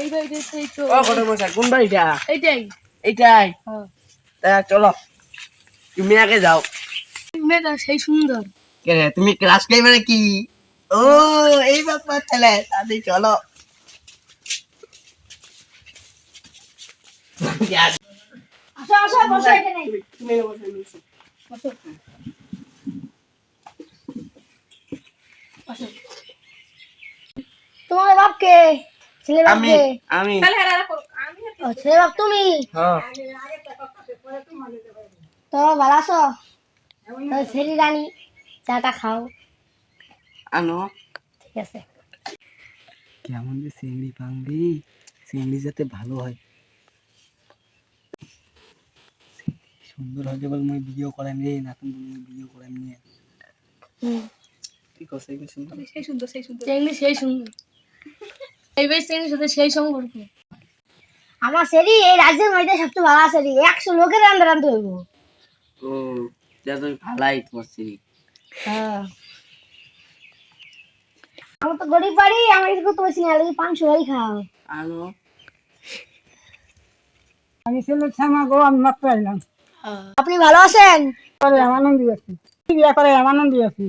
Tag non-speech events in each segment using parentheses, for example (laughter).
এই বাড়িটাই তো ও ঘটক মশাই কোন বাড়িটা এইটাই। এইটাই। হ্যাঁ। তা চলো। তুমি আগে যাও। মেয়েটা সেই সুন্দর। তুমি ক্লাস মানে কি? ও এই ব্যাপার ছেলে। তাহলে চলো। আসো আসো বসো এখানে। বসো। বসো। তোমার বাপকে? ছেলে আমি আমি। ও ছেলে বাপ তুমি? হ্যাঁ। তো ভালো আছো? তো ছেলে রানী চাটা খাও। আনো। ঠিক আছে। কেমন যে চিংড়ি পাংড়ি চিংড়ি যাতে ভালো হয়। সুন্দর হয়ে বলে মুই ভিডিও করাম রে নাতুন মুই ভিডিও করাম নিয়ে হুম। ঠিক আছে কি সুন্দর। চেংড়ি সেই সুন্দর। এই সাথে সেই সম্পর্ক। আমার সেরি এই রাজ্যের মধ্যে সবচেয়ে ভালো সেরি একশো লোকের রান্ধতে হইব। ও যা তুমি ভালাই তোমার সিরি হ্যাঁ। আমার তো গরিব বাড়ি আমার কিছু লাগে পাঁচশো বাড়ি খাও আনো আমি ছেলে গো আমি মাত্র এলাম আপনি ভালো আছেন? করে আনন্দি আছি বিয়ে করে আনন্দি আছি?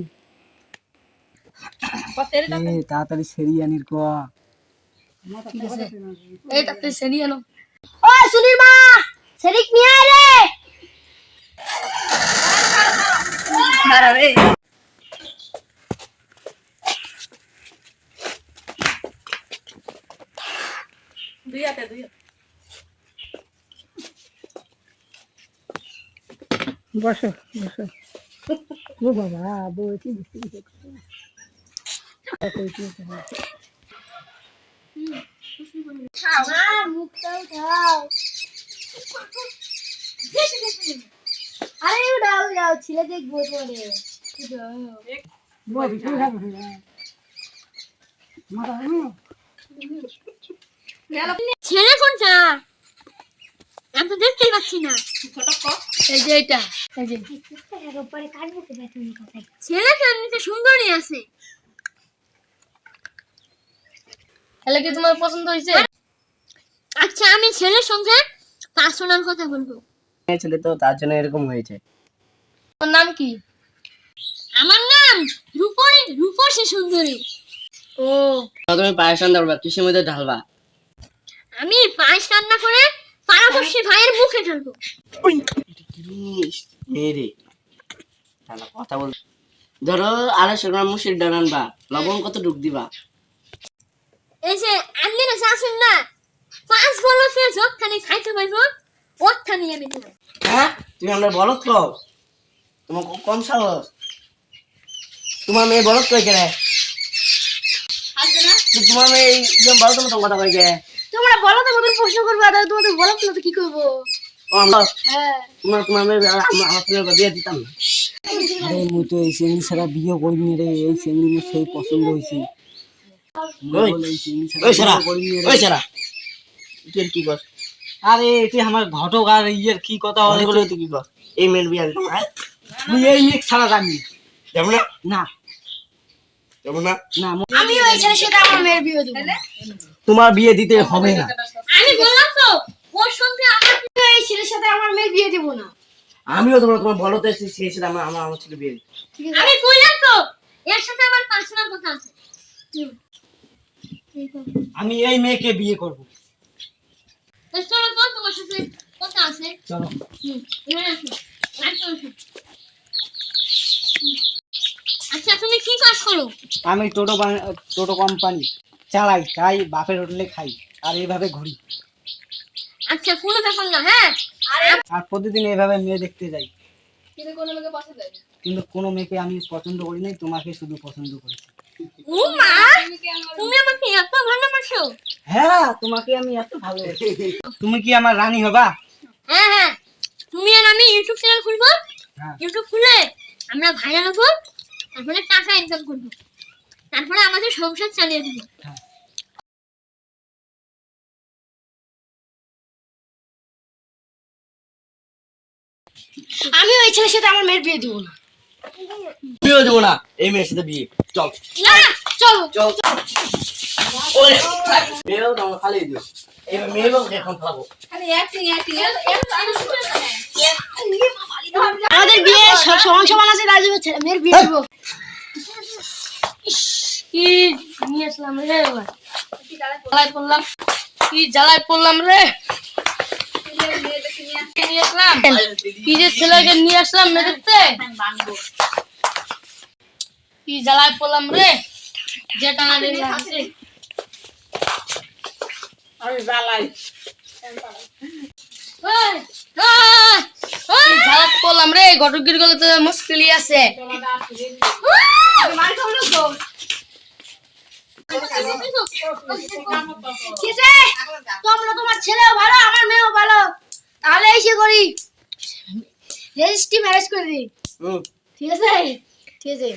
তাড়াতাড়ি সেরি আনির ক এইটা তুই ও মা সেরিক নিয়ে আয় রে। বসো বসো। ও বাবা বউ কি বুঝতে আরে উঠাও উঠাও ছেলে দেখব পরে কোনটা? আমি তো দেখতেই পাচ্ছি না। এই যে এটা এই যে। ছেলে তো এমনিতে সুন্দরই আছে। তাহলে কি তোমার পছন্দ হয়েছে? আচ্ছা আমি ছেলের সঙ্গে পার্সোনাল কথা বলব। ছেলে তো তার জন্য এরকম হয়েছে। তোমার নাম কি? আমার নাম রূপরি রূপসী সুন্দরী। ও। তুমি পায়েস রান্না করবা কিসের মধ্যে ঢালবা? আমি পায়েস রান্না করে পাড়াপড়শি ভাইয়ের মুখে ঢালবো। মেরে তাহলে কথা বল। ধরো আড়াইশো গ্রাম মুসির ডাল আনবা লবণ কত ডুব দিবা? এই যে আমি না শাশুন না পাঁচ বলকে যতখানি খাইতে পারব ওখানি আমি দেবো হ্যাঁ? তুমি আমরা বলত কও তোমার কম সাহস? তোমার মেয়ে বলত কই কেন তোমার মেয়ে এই যে বলত মতন কথা কই কে? তোমরা বলো তো প্রশ্ন করবে আর তোমাদের বলো না তো কি করব? হ্যাঁ। তোমার তোমার মেয়ে আমার আমার দিয়ে দিতাম না। আরে মুই তো এই চিংড়ি ছাড়া বিয়ে করিনি রে এই চিংড়ি মুই সেই পছন্দ হয়েছে। ওই সারা। ওই সারা তুই কি কর? আরে এটি আমার ঘটক আর ইয়ের কি কথা বলে তুই কি কর? এই মেয়ের বিয়ে দিতাম হ্যাঁ? মুই এই ছাড়া জানি যাব না? না। যাব না? না আমি ওই ছেলের সাথে আমার মেয়ের বিয়ে দেবো। তোমার বিয়ে দিতে হবে না। আমি বললাম তো ওর সঙ্গে আমার এই ছেলের সাথে আমার মেয়ের বিয়ে দেবো না। আমিও তোমার তোমার বলতে এসেছি সেই সাথে আমার আমার আমার ছেলে বিয়ে। আমি কইলাম তো এর সাথে আমার পার্সোনাল কথা আছে। আমি এই মেয়েকে বিয়ে করব। তো চলো তো তোমার সাথে কথা আছে। চলো। হুম, এখানে আসো। আসো, আসো। হুম। আচ্ছা তুমি কি কাজ করো? আমি টোটো টোটো কোম্পানি চালাই খাই বাপের হোটেলে খাই আর এইভাবে ঘুরি। আচ্ছা কোনো ব্যাপার না হ্যাঁ? আর প্রতিদিন এইভাবে মেয়ে দেখতে যাই। কিন্তু কোনো লোকে পছন্দ হয় কিন্তু কোনো মেয়েকে আমি পছন্দ করি নাই তোমাকে শুধু পছন্দ করেছি। ও মা তুমি ভালোবাসো হ্যাঁ তোমাকে আমি এত ভালো (laughs) তুমি কি আমার রানী হবা? হ্যাঁ হ্যাঁ। তুমি আর আমি ইউটিউব চ্যানেল খুলবো। হ্যাঁ। ইউটিউব খুলে আমরা ভাইরাল হব। তারপরে টাকা ইনকাম করব। তারপরে আমাদের সংসার চালিয়ে দেবো। হ্যাঁ। আমি ওই ছেলের সাথে আমার মেয়ের বিয়ে দেবো না। বিয়ে দেবো না। এই মেয়ের সাথে বিয়ে। চল। না চলো। চল। মেয়েও তো আমার খালি দিও এই মেয়েও এখন খাব আমাদের বিয়ে সব সমান সমান আছে রাজু ছেলে মেয়ের বিয়ে দিব কি নিয়ে আসলাম রে জ্বালায় পড়লাম কি জ্বালায় পড়লাম রে নিয়ে আসলাম কি যে ছেলেকে নিয়ে আসলাম মেরেতে কি জ্বালায় পড়লাম রে যে টানা রে লাগছে আমি জ্বালাই। জ্বালায় পড়লাম রে ঘটকগির গলে তো মুশকিলই আছে? তোমরা তোমার ছেলেও ভালো আমার মেয়েও ভালো। তাহলে এসে করি। রেজিস্ট্রি ম্যারেজ করে দিই। ঠিক আছে? ঠিক আছে।